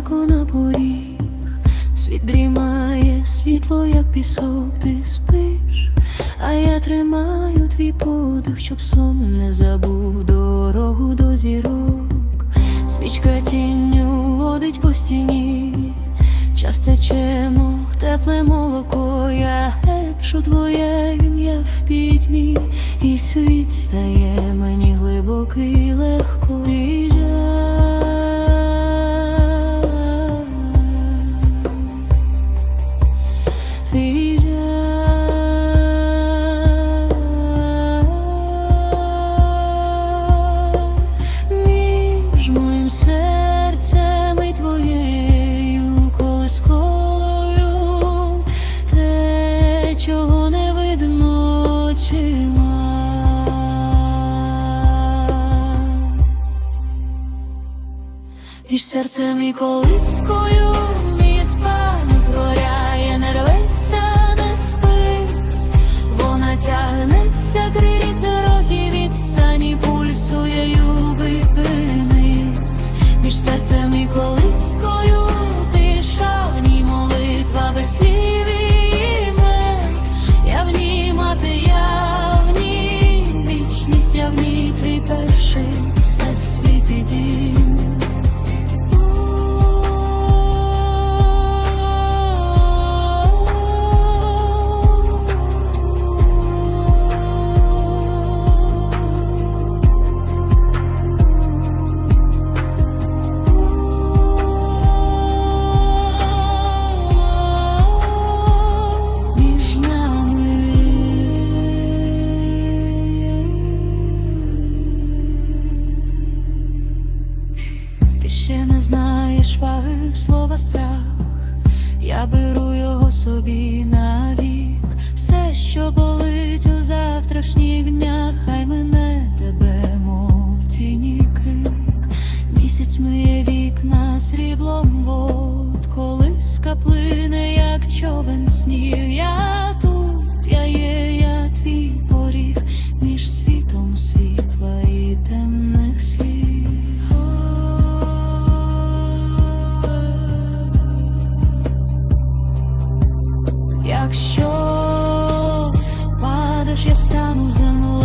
мраку на поріг, світ дрімає, світло, як пісок, ти спиш, а я тримаю твій подих, щоб сон не забув. Дорогу до зірок. Свічка тінню водить по стіні, час тече, мов тепле молоко, я гешу твоє ім'я в пітьмі, і світ стає мені глибокий, легко. І. Між моїм серцем і твоєю колискою те, чого не видно очима. Між серцем і колискою пульсує юбипинить. Між серцем і колискою знаєш ваги слова страх, я беру його собі навік. Все, що болить у завтрашніх днях, хай мене тебе, мов тіні крик. Місяць миє вікна сріблом вод, коли плине, як човен сніг. Якщо падаєш, я стану землею.